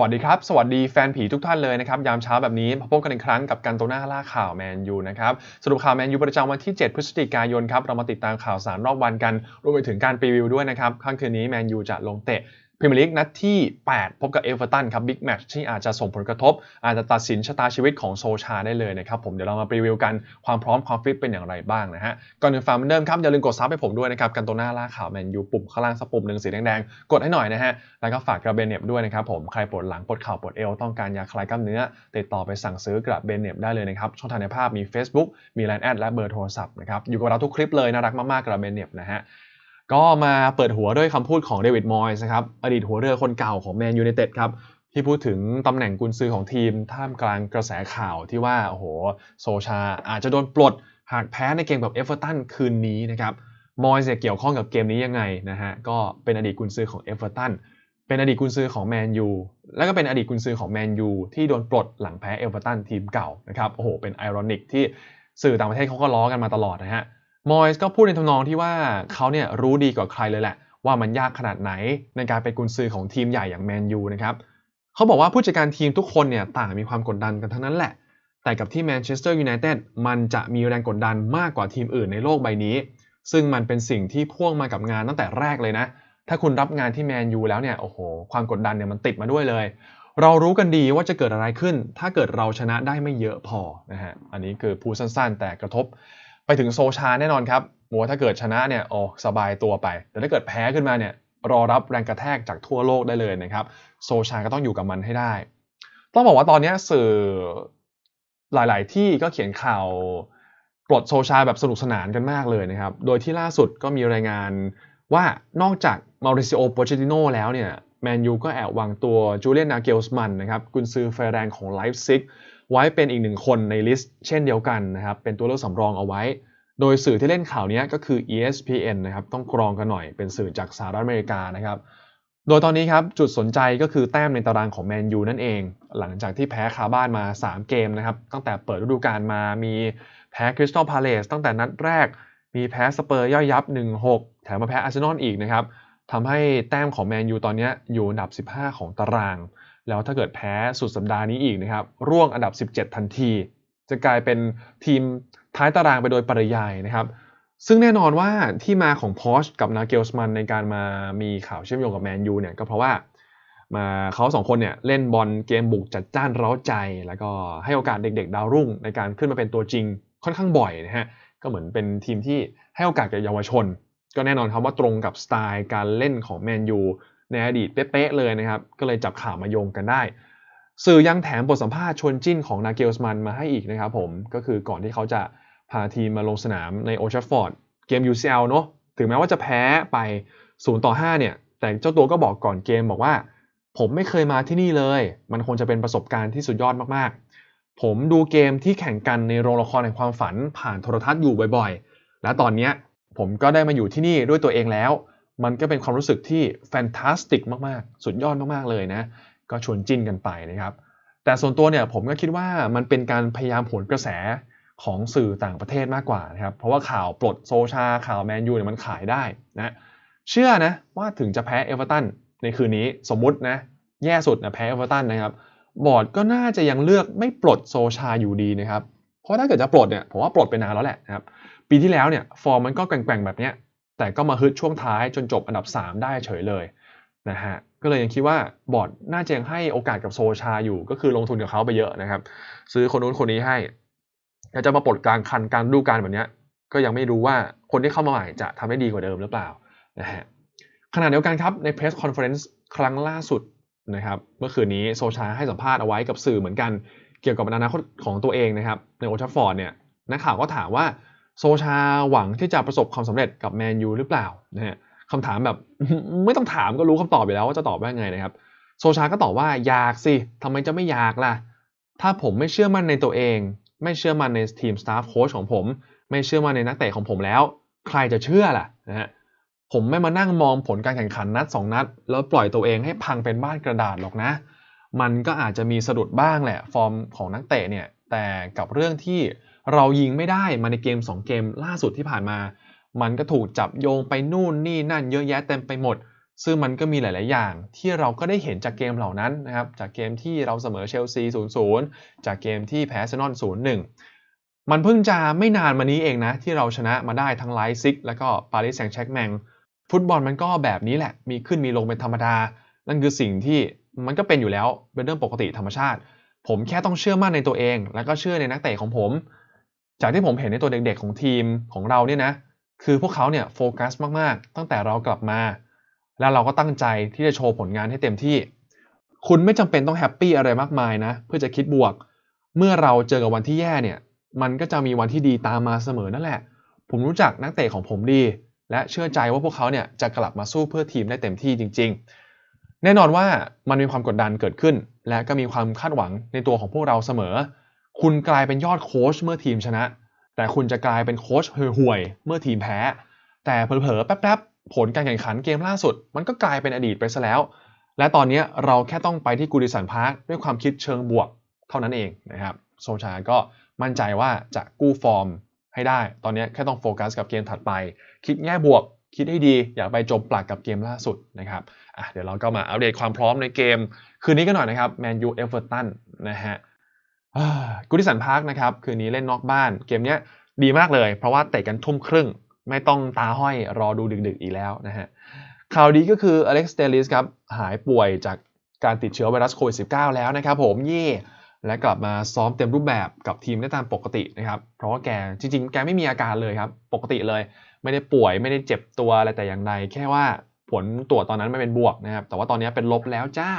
วัสดีครับ สวัสดีแฟนผีทุกท่านเลยนะครับ ยามเช้าแบบนี้มาพบกันอีกครั้งกับการโตหน้าล่าข่าวแมนยูนะครับ สรุปข่าวแมนยูประจำวันที่ 7 พฤศจิกายนครับ เรามาติดตามข่าวสารรอบวันกัน รวมไปถึงการรีวิวด้วยนะครับค่ำคืนนี้แมนยูจะลงเตะ พรีเมียร์ลีกนัดที่ 8 พบกับเอเวอร์ตันครับบิ๊กแมตช์ที่อาจจะส่งผลกระทบ อาจจะตัดสินชะตาชีวิตของโซชาได้เลยนะครับผมเดี๋ยวเรามารีวิวกันความพร้อมความฟิตเป็นอย่างไรบ้างนะฮะก่อนอื่นฟังเหมือนเดิมครับอย่าลืมกดซับให้ผมด้วยนะครับกันตัวหน้าล่าข่าวแมนยูปุ่มข้างล่างสักปุ่มหนึ่งสีแดงๆกดให้หน่อยนะฮะแล้วก็ฝากกระเบนเน็บด้วยนะครับผมใครปวดหลังปวดเข่าปวดเอวต้องการยาคลายกล้ามเนื้อติดต่อไปสั่งซื้อกระเบนเน็บได้เลยนะครับช่องทางในภาพมี Facebook มี Line แอดและเบอร์โทรศัพท์นะครับอยู่กับเราทุกคลิปเลยน่ารักมากๆกระเบนเน็บนะฮะ ก็มาเปิดหัวด้วยคำพูดของเดวิดมอยส์นะครับอดีตหัวเรือคนเก่าของแมนยูไนเต็ดครับที่พูดถึงตำแหน่งกุนซือของทีมท่ามกลางกระแสข่าวที่ว่าโอ้โหโซชาอาจจะโดนปลดหากแพ้ในเกมกับเอฟเวอร์ตันคืนนี้นะครับมอยส์เกี่ยวข้องกับเกมนี้ยังไงนะฮะก็เป็นอดีตกุนซือของเอฟเวอร์ตันเป็นอดีตกุนซือของแมนยูแล้วก็เป็นอดีตกุนซือของแมนยูที่โดนปลดหลังแพ้เอฟเวอร์ตันทีมเก่านะครับโอ้โหเป็นไอรอนิกที่สื่อต่างประเทศเขาก็ล้อกันมาตลอดนะฮะ มอยส์ก็พูดในทำนองที่ว่าเขาเนี่ยรู้ดีกว่าใครเลยแหละ ว่ามันยากขนาดไหนในการเป็นกุนซือของทีมใหญ่อย่างแมนยูนะครับเขาบอกว่าผู้จัดการทีมทุกคนเนี่ยต่างมีความกดดันกันทั้งนั้นแหละ แต่กับที่แมนเชสเตอร์ยูไนเต็ดมันจะมีแรงกดดันมากกว่าทีมอื่นในโลกใบนี้ ซึ่งมันเป็นสิ่งที่พ่วงมากับงานตั้งแต่แรกเลยนะ ถ้าคุณรับงานที่แมนยูแล้วเนี่ยโอ้โหความกดดันเนี่ยมันติดมาด้วยเลยเรารู้กันดีว่าจะเกิดอะไรขึ้น ถ้าเกิดเราชนะได้ไม่เยอะพอนะฮะ อันนี้คือพูดสั้นๆ แต่กระทบ ไปถึงโซชาแน่นอนครับบอกว่ถ้าเกิดชนะเนี่ยโอ้สบายตัวไป แต่ถ้าเกิดแพ้ขึ้นมาเนี่ยรอรับแรงกระแทกจากทั่วโลกได้เลยนะครับ โซชาก็ต้องอยู่กับมันให้ได้ ต้องบอกว่าตอนนี้สื่อหลาย ๆ ที่ก็เขียนข่าวปลดโซชาแบบสนุกสนานกันมากเลยนะครับ โดยที่ล่าสุดก็มีรายงานว่านอกจากมาริซิโอโปเชติโนแล้วเนี่ยแมนยูก็แอบวางตัวจูเลียนนาเกลส์มันนะครับกุนซือไฟแรงของไลฟ์ซิก ไว้เป็นอีกหนึ่งคนในลิสต์เช่นเดียวกันนะครับเป็นตัวเลือกสำรองเอาไว้ โดยสื่อที่เล่นข่าวนี้ก็คือ ESPN นะครับต้องกรองกันหน่อยเป็นสื่อจากสหรัฐอเมริกานะครับโดยตอนนี้ครับจุดสนใจก็คือแต้มในตารางของแมนยูนั่นเอง หลังจากที่แพ้คาบ้านมา 3 เกมนะครับตั้งแต่เปิดฤดูกาลมามีแพ้คริสตัลพาเลสตั้งแต่นัดแรก มีแพ้สเปอร์ย่อยยับ 1-6 แถมมาแพ้อาร์เซนอลอีกนะครับทำให้แต้มของแมนยูตอนนี้อยู่อันดับ 15 ของตาราง แล้วถ้าเกิดแพ้สุดสัปดาห์นี้อีกนะครับ ร่วงอันดับ 17 ทันที จะกลายเป็นทีมท้ายตารางไปโดยปริยายนะครับ ซึ่งแน่นอนว่าที่มาของพอชกับนาเกลสมันในการมามีข่าวเชื่อมโยงกับแมนยูเนี่ยก็เพราะว่ามาเขาสองคนเนี่ยเล่นบอลเกมบุกจัดจ้านเร้าใจ แล้วก็ให้โอกาสเด็กๆ ดาวรุ่ง ในการขึ้นมาเป็นตัวจริงค่อนข้างบ่อยนะฮะก็เหมือนเป็นทีมที่ให้โอกาสกับเยาวชน ก็แน่นอนครับว่าตรงกับสไตล์การเล่นของแมนยู ในอดีตเป๊ะๆเลยนะครับ ก็เลยจับข่าวมาโยงกันได้ สื่อยังแถมบทสัมภาษณ์ชวนจิ้นของนาเกลสมันมาให้อีกนะครับผมก็คือก่อนที่เขาจะพาทีมมาลงสนามในโอชาร์ฟอร์ดเกม UCL เนาะถึงแม้ว่าจะแพ้ไป0ต่อ5เนี่ย แต่เจ้าตัวก็บอกก่อนเกมบอกว่า ผมไม่เคยมาที่นี่เลย มันคงจะเป็นประสบการณ์ที่สุดยอดมากๆ ผมดูเกมที่แข่งกันในโรงละครแห่งความฝันผ่านโทรทัศน์อยู่บ่อยๆ และตอนนี้ผมก็ได้มาอยู่ที่นี่ด้วยตัวเองแล้ว มันก็เป็นความรู้สึกที่แฟนตาสติกมากๆ สุดยอดมากๆเลยนะ ก็ชวนจิ้นกันไปนะครับ แต่ส่วนตัวเนี่ยผมก็คิดว่ามันเป็นการพยายามผลกระแสของสื่อต่างประเทศมากกว่านะครับ เพราะว่าข่าวปลดโซชาข่าวแมนยูเนี่ยมันขายได้นะ เชื่อนะว่าถึงจะแพ้เอเวอร์ตันในคืนนี้สมมุตินะแย่สุดนะแพ้เอเวอร์ตันนะครับ บอร์ดก็น่าจะยังเลือกไม่ปลดโซชาอยู่ดีนะครับ เพราะถ้าเกิดจะปลดเนี่ยผมว่าปลดไปนานแล้วแหละนะครับ ปีที่แล้วเนี่ยฟอร์มมันก็แกว่งๆแบบเนี้ย แต่ก็มาฮึดช่วงท้ายจนจบอันดับ 3 ได้เฉยเลยนะฮะก็เลยยังคิดว่าบอร์ดน่าจะยังให้โอกาสกับโซชาอยู่ ก็คือลงทุนกับเขาไปเยอะนะครับ ซื้อคนนู้นคนนี้ให้แล้วจะมาปลดกลางคันกลางดูกาลแบบนี้ก็ยังไม่รู้ว่าคนที่เข้ามาใหม่จะทำได้ดีกว่าเดิมหรือเปล่านะฮะขณะเดียวกันครับในเพรสคอนเฟอเรนซ์ครั้งล่าสุดนะครับเมื่อคืนนี้โซชาให้สัมภาษณ์เอาไว้กับสื่อเหมือนกัน เกี่ยวกับอนาคตของตัวเองนะครับในโอทัฟฟอร์ดเนี่ยนักข่าวก็ถามว่า โซชาหวังที่จะประสบความสำเร็จกับแมนยูหรือเปล่านะฮะคำถามแบบไม่ต้องถามก็รู้คำตอบไปแล้วว่าจะตอบว่าไงนะครับ โซชาก็ตอบว่าอยากสิทำไมจะไม่อยากล่ะ ถ้าผมไม่เชื่อมั่นในตัวเอง ไม่เชื่อมั่นในทีมสตาฟโค้ชของผม ไม่เชื่อมั่นในนักเตะของผมแล้ว ใครจะเชื่อล่ะนะฮะผมไม่มานั่งมองผลการแข่งขันนัด 2 นัด แล้วปล่อยตัวเองให้พังเป็นบ้านกระดาษหรอกนะ มันก็อาจจะมีสะดุดบ้างแหละ ฟอร์มของนักเตะเนี่ย แต่กับเรื่องที่ เรายิงไม่ได้มาในเกม 2 เกมล่าสุดที่ผ่านมา มันก็ถูกจับโยงไปนู่นนี่นั่นเยอะแยะเต็มไปหมด ซึ่งมันก็มีหลาย ๆ อย่าง ที่เราก็ได้เห็นจากเกมเหล่านั้นนะครับจากเกมที่เราเสมอเชลซี 0-0 จากเกมที่แพ้เซนอน 0-1 มันเพิ่งจะไม่นานมานี้เองนะ ที่เราชนะมาได้ทั้งไลซิก แล้วก็ปารีสแซงต์แชร์กแมงฟุตบอลมันก็แบบนี้แหละ มีขึ้นมีลงเป็นธรรมดา นั่นคือสิ่งที่มันก็เป็นอยู่แล้ว เป็นเรื่องปกติธรรมชาติ ผมแค่ต้องเชื่อมั่นในตัวเอง แล้วก็เชื่อในนักเตะของผม จากที่ผมเห็นในตัวเด็กๆของทีมของเราเนี่ยนะ คือพวกเขาเนี่ยโฟกัสมากๆ ตั้งแต่เรากลับมา แล้วเราก็ตั้งใจที่จะโชว์ผลงานให้เต็มที่ คุณไม่จำเป็นต้องแฮปปี้อะไรมากมายนะ เพื่อจะคิดบวก เมื่อเราเจอกับวันที่แย่เนี่ย มันก็จะมีวันที่ดีตามมาเสมอนั่นแหละ ผมรู้จักนักเตะของผมดี และเชื่อใจว่าพวกเขาเนี่ยจะกลับมาสู้เพื่อทีมได้เต็มที่จริง ๆ แน่นอนว่ามันมีความกดดันเกิดขึ้น และก็มีความคาดหวังในตัวของพวกเราเสมอ คุณกลายเป็นยอดโค้ชเมื่อทีมชนะ แต่คุณจะกลายเป็นโค้ชห่วยเมื่อทีมแพ้ แต่เผลอๆแป๊บๆ ผลการแข่งขันเกมล่าสุด มันก็กลายเป็นอดีตไปซะแล้ว และตอนนี้เราแค่ต้องไปที่กูดิสันพาร์คด้วยความคิดเชิงบวกเท่านั้นเองนะครับโซชาก็มั่นใจว่าจะกู้ฟอร์มให้ได้ ตอนนี้แค่ต้องโฟกัสกับเกมถัดไป คิดแง่บวก คิดให้ดี อย่าไปจมปลักกับเกมล่าสุดนะครับอะเดี๋ยวเราก็มาอัปเดตความพร้อมในเกม คืนนี้กันหน่อยนะครับแมนยูเอเวอร์ตันนะฮะ กูดิสันพาร์คนะครับคืนนี้เล่นนอกบ้านเกมนี้ดีมากเลย เพราะว่าเตะกันทุ่มครึ่ง ไม่ต้องตาห้อยรอดูดึกๆอีกแล้วนะฮะข่าวดีก็คืออเล็กซ์เตลิสครับหายป่วยจากการติดเชื้อไวรัสโควิด -19 แล้วนะครับผมเย่และกลับมาซ้อมเต็มรูปแบบกับทีมได้ตามปกตินะครับ เพราะว่าแกจริงๆ แกไม่มีอาการเลยครับ ปกติเลย ไม่ได้ป่วยไม่ได้เจ็บตัวอะไรแต่อย่างใดแค่ว่าผลตรวจตอนนั้นไม่เป็นบวกนะครับ แต่ว่าตอนนี้เป็นลบแล้วจ้า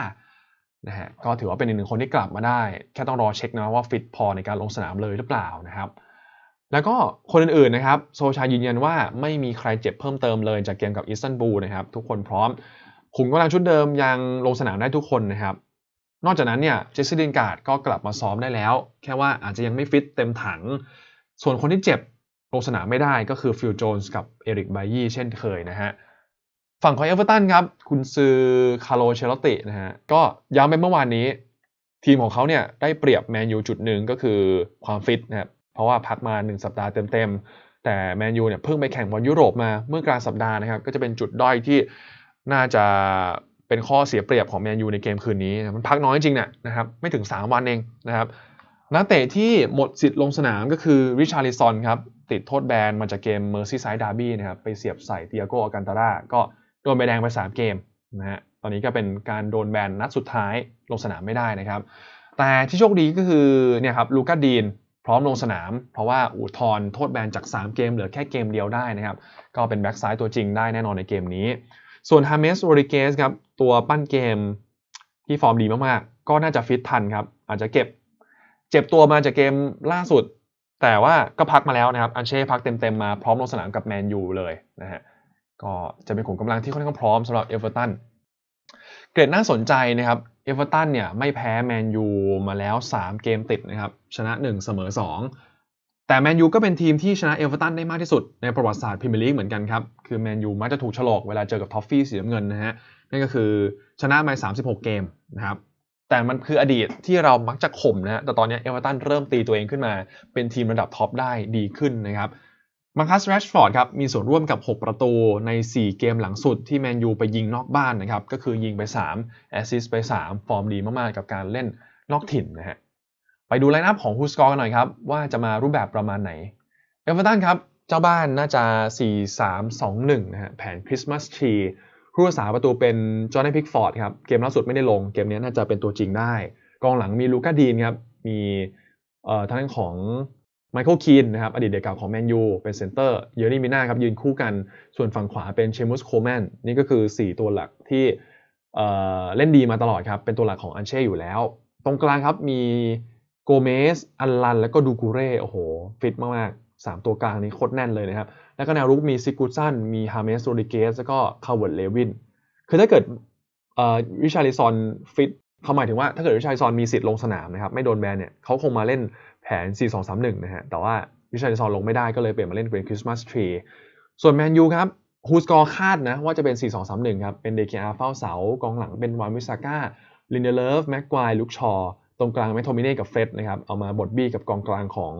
นะฮะก็ถือว่าเป็นอีกหนึ่งคนที่กลับมาได้ แค่ต้องรอเช็คนะว่าฟิตพอในการลงสนามเลยหรือเปล่านะครับแล้วก็คนอื่นๆนะครับโซชายืนยันว่าไม่มีใครเจ็บเพิ่มเติมเลยจากเกมกับอิสตันบูลนะครับทุกคนพร้อมขุมกำลังชุดเดิมยังลงสนามได้ทุกคนนะครับนอกจากนั้นเนี่ยเจสซี่ดินการ์ดก็กลับมาซ้อมได้แล้ว แค่ว่าอาจจะยังไม่ฟิตเต็มถัง ส่วนคนที่เจ็บลงสนามไม่ได้ก็คือฟิลโจนส์กับเอริกไบยี่เช่นเคยนะฮะ ฝั่งของเอเวอร์ตันครับ คุณซือคาร์โลเชลตินะฮะ ก็ย้ำไปเมื่อวานนี้ ทีมของเขาเนี่ยได้เปรียบแมนยูจุดหนึ่งก็คือความฟิตนะครับ เพราะว่าพักมา 1 สัปดาห์เต็มๆ แต่แมนยูเนี่ยเพิ่งไปแข่งบอลยุโรปมาเมื่อกลางสัปดาห์นะครับ ก็จะเป็นจุดด้อยที่น่าจะเป็นข้อเสียเปรียบของแมนยูในเกมคืนนี้ มันพักน้อยจริงๆนะครับ ไม่ถึง 3 วันเองนะครับนักเตะที่หมดสิทธิ์ลงสนามก็คือริชาร์ลิซอนครับติดโทษแบนมาจากเกมเมอร์ซี่ไซด์ดาร์บี้นะครับไปเสียบใส่เตียโกอากันตาร่าก็ ดนใบแดงไป 3 เกมนะฮะตอนนี้ก็เป็นการโดนแบนนัดสุดท้ายลงสนามไม่ได้นะครับ แต่ที่โชคดีก็คือเนี่ยครับลูก้าดีนพร้อมลงสนาม เพราะว่าอุทธรโทษแบนจาก 3 เกมเหลือแค่เกมเดียวได้นะครับ ก็เป็นแบ็กซ้ายตัวจริงได้แน่นอนในเกมนี้ ส่วนฮาเมสโรดิเกสครับตัวปั้นเกมที่ฟอร์มดีมากๆ ก็น่าจะฟิตทันครับ อาจจะเก็บเจ็บตัวมาจากเกมล่าสุด แต่ว่าก็พักมาแล้วนะครับ อันเช่พักเต็มๆมาพร้อมลงสนามกับแมนยูเลยนะฮะ ก็จะเป็นขุมกำลังที่ค่อนข้างพร้อมสำหรับเอเวอร์ตันเกรดน่าสนใจนะครับเอเวอร์ตันเนี่ยไม่แพ้แมนยูมาแล้ว 3 เกมติดนะครับชนะ 1 เสมอ 2 แต่แมนยูก็เป็นทีมที่ชนะเอเวอร์ตันได้มากที่สุดในประวัติศาสตร์พรีเมียร์ลีกเหมือนกันครับ คือแมนยูมักจะถูกฉลอกเวลาเจอกับทอฟฟี่สีน้ำเงินนะฮะนั่นก็คือชนะมา 36 เกมนะครับแต่มันคืออดีตที่เรามักจะข่มนะฮะแต่ตอนนี้เอเวอร์ตันเริ่มตีตัวเองขึ้นมา เป็นทีมระดับท็อปได้ดีขึ้นนะครับ มาคัสแรชฟอร์ดครับมีส่วนร่วมกับ 6 ประตูใน 4 เกมหลังสุดที่แมนยูไปยิงนอกบ้านนะครับ ก็คือยิงไป3แอสซิสต์ไป 3 ฟอร์มดีมากๆ กับการเล่นนอกถิ่นนะฮะไปดูไลน์อัพของฮูสกอร์กันหน่อยครับ ว่าจะมารูปแบบประมาณไหนเอเวอร์ตันครับ เจ้าบ้านน่าจะ 4-3-2-1 นะฮะแผนคริสต์มาสทรีผู้รักษาประตูเป็นจอห์นนี่พิกฟอร์ดครับ เกมล่าสุดไม่ได้ลง เกมนี้น่าจะเป็นตัวจริงได้ กองหลังมีลูก้าดีนครับ มีเอ่อทางด้านของ ไมเคิลคีนนะครับอดีตเด็กเก่าของแมนยูเป็นเซนเตอร์เยอร์นี่มิน่าครับยืนคู่กันส่วนฝั่งขวาเป็นเชมุสโคแมนนี่ก็คือ 4 ตัวหลักที่เอ่อเล่นดีมาตลอดครับ เป็นตัวหลักของอันเช่อยู่แล้ว ตรงกลางครับมีโกเมสอัลลัน แล้วก็ดูกูเร่โอ้โห ฟิตมากๆ 3 ตัวกลางนี้โคตรแน่นเลยนะครับ แล้วก็แนวรุกมีซิกูซันมีฮาเมสโรดิเกสแล้วก็คาร์เวิร์ดเลวินคือถ้าเกิดเอ่อริชาริซอนฟิตเขาหมายถึงว่าถ้าเกิดริชาริซอนมีสิทธิ์ลงสนามนะครับไม่โดนแบนเนี่ยเขาคงมาเล่น แผน 4-2-3-1 นะฮะ แต่ว่าริชาริซอนลงไม่ได้ก็เลยเปลี่ยนมาเล่นเป็นคริสต์มาสทรีส่วนแมนยูครับฮูสกอร์คาดนะว่าจะเป็น 4-2-3-1 ครับ เป็นเดคอาเฝ้าเสากองหลังเป็นวานวิสาก้าลินเดเลฟแม็กควายลุกชอตรงกลางแมทโทมิเน่กับเฟร็ดนะครับ เอามาบดบี้กับกองกลางของ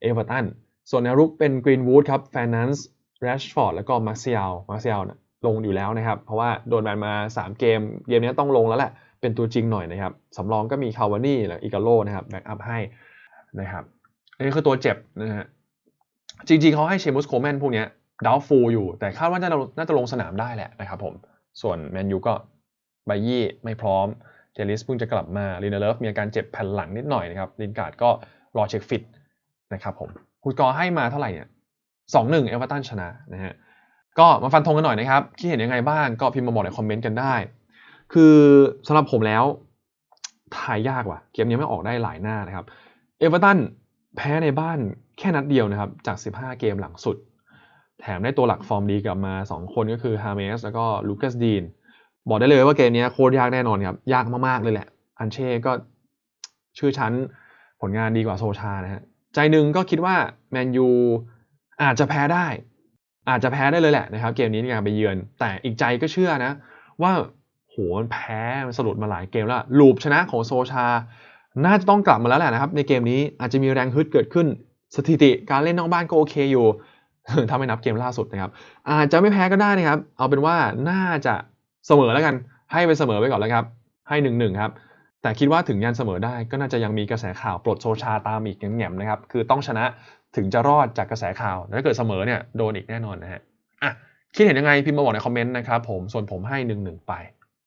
เอเวอร์ตันส่วนแนวรุกเป็นกรีนวูดครับแฟนนันส์แรชฟอร์ดแล้วก็มาร์เซียลมาร์เซียลลงอยู่แล้วนะครับ เพราะว่าโดนแบนมา 3 เกม เกมนี้ต้องลงแล้วแหละ เป็นตัวจริงหน่อยนะครับ สำรองก็มีคาวานี่หรืออิกาโลนะครับ แบ็กอัพให้ นะครับนนี้คือตัวเจ็บนะฮะจริงๆเขาให้เชมุสโคแมนพวกนี้ดาวฟูอยู่ แต่คาดว่าน่าจะน่าจะลงสนามได้แหละนะครับผมส่วนแมนยูก็ไบยี่ไม่พร้อมเจลิสเพิ่งจะกลับมาลินาเลฟมีอาการเจ็บแผ่นหลังนิดหน่อยนะครับลินการ์ดก็รอเช็คฟิตนะครับผมคุณกอให้มาเท่าไหร่เนี่ยสองหนึ่งเอเวอร์ตันชนะนะฮะก็มาฟันธงกันหน่อยนะครับคิดเห็นยังไงบ้างก็พิมพ์มาบอกในคอมเมนต์กันได้ คือสำหรับผมแล้วทายยากว่ะเกมนี้ไม่ออกได้หลายหน้านะครับ เอเวอร์ตันแพ้ในบ้านแค่นัดเดียวนะครับ จาก 15 เกมหลังสุด แถมได้ตัวหลักฟอร์มดีกลับมา 2 คนก็คือฮาเมสแล้วก็ลูคัสดีนบอกได้เลยว่าเกมนี้โคตรยากแน่นอนครับ ยากมากๆเลยแหละ อันเช่ก็ชื่อชั้นผลงานดีกว่าโซชานะฮะใจหนึ่งก็คิดว่าแมนยูอาจจะแพ้ได้ อาจจะแพ้ได้เลยแหละนะครับ เกมนี้ในการไปเยือน แต่อีกใจก็เชื่อนะ ว่าโหมันแพ้มันสลุดมาหลายเกมแล้วลูปชนะของโซชา น่าจะต้องกลับมาแล้วแหละนะครับ ในเกมนี้อาจจะมีแรงฮึดเกิดขึ้น สถิติการเล่นนอกบ้านก็โอเคอยู่ ถ้าไม่นับเกมล่าสุดนะครับ อาจจะไม่แพ้ก็ได้นะครับ เอาเป็นว่าน่าจะเสมอแล้วกัน ให้ไปเสมอไปก่อนแล้วครับ ให้หนึ่งหนึ่งครับ แต่คิดว่าถึงยันเสมอได้ก็น่าจะยังมีกระแสข่าวปลดโซชาตามอีกแง่มนะครับ คือต้องชนะถึงจะรอดจากกระแสข่าว ถ้าเกิดเสมอเนี่ยโดนอีกแน่นอนนะฮะ อะ คิดเห็นยังไงพิมพ์มาบอกในคอมเมนต์นะครับผม ส่วนผมให้หนึ่งหนึ่งไป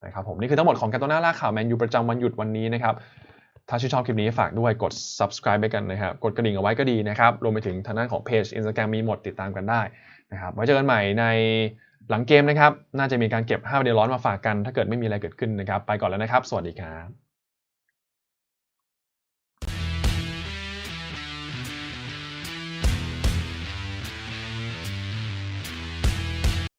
นะครับผม นี่คือทั้งหมดของการตัวหน้าล่าข่าวแมนยูประจำวันหยุดวันนี้นะครับ ถ้าชื่นชอบคลิปนี้ฝากด้วยกด subscribe ไปกันนะครับกดกระดิ่งเอาไว้ก็ดีนะครับรวมไปถึงทางด้านของเพจ Instagram มีหมดติดตามกันได้นะครับไว้เจอกันใหม่ในหลังเกมนะครับ น่าจะมีการเก็บ5ประเด็นร้อนมาฝากกัน ถ้าเกิดไม่มีอะไรเกิดขึ้นนะครับ ไปก่อนแล้วนะครับ สวัสดีครับ